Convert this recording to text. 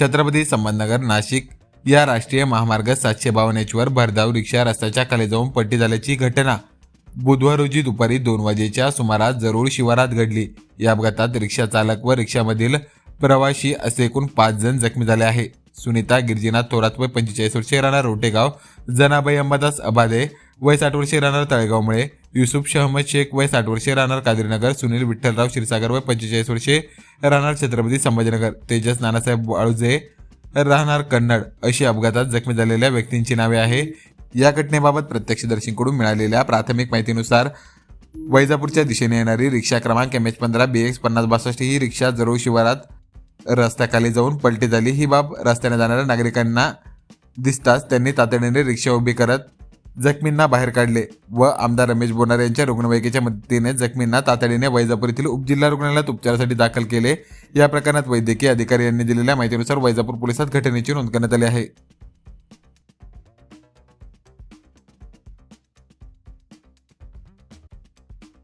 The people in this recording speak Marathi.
छत्रपती संभाजीनगर नाशिक या राष्ट्रीय महामार्ग सातशे बावन्न एचवर भरधाव रिक्षा रस्त्याच्या खाली जाऊन पट्टी झाल्याची घटना. बुधवार रोजी दुपारी दोन वाजेच्या सुमारास जरूर शिवारात घडली. या अपघातात रिक्षा चालक व रिक्षामधील प्रवाशी असे एकूण पाच जण जखमी झाले आहे. सुनीता गिरजीनाथ थोरात व पंचेचाळीस वर्षे राहणार रोटेगाव जनाबाई अंबादास अबादे वय साठ वर्षे राहणार तळेगावमुळे. युसुफ शहमद शेख वय साठ वर्षे राहणार कादिरनगर सुनील विठ्ठलराव क्षीरसागर वय पंचेचाळीस वर्षे राहणार छत्रपती संभाजीनगर. तेजस नानासाहेब वाळुजे राहणार कन्नड अशी अपघातात जखमी झालेल्या व्यक्तींची नावे आहे. या घटनेबाबत प्रत्यक्षदर्शींकडून मिळालेल्या प्राथमिक माहितीनुसार वैजापूरच्या दिशेने येणारी रिक्षा क्रमांक एम एच पंधरा बी एक्स पन्नास बासष्ट ही रिक्षा जरूर शिवारात रस्त्याखाली जाऊन पलटी झाली. ही बाब रस्त्याने जाणाऱ्या नागरिकांना दिसताच त्यांनी तातडीने रिक्षा उभी करत जखमींना बाहेर काढले व आमदार रमेश बोनारे यांच्या रुग्णवाहिकेच्या मदतीने जखमींना तातडीने वैजापूर येथील उपजिल्हा रुग्णालयात उपचारासाठी दाखल केले. या प्रकरणात वैद्यकीय अधिकारी यांनी दिलेल्या माहितीनुसार वैजापूर पोलिसात घटनेची नोंद करण्यात आली आहे.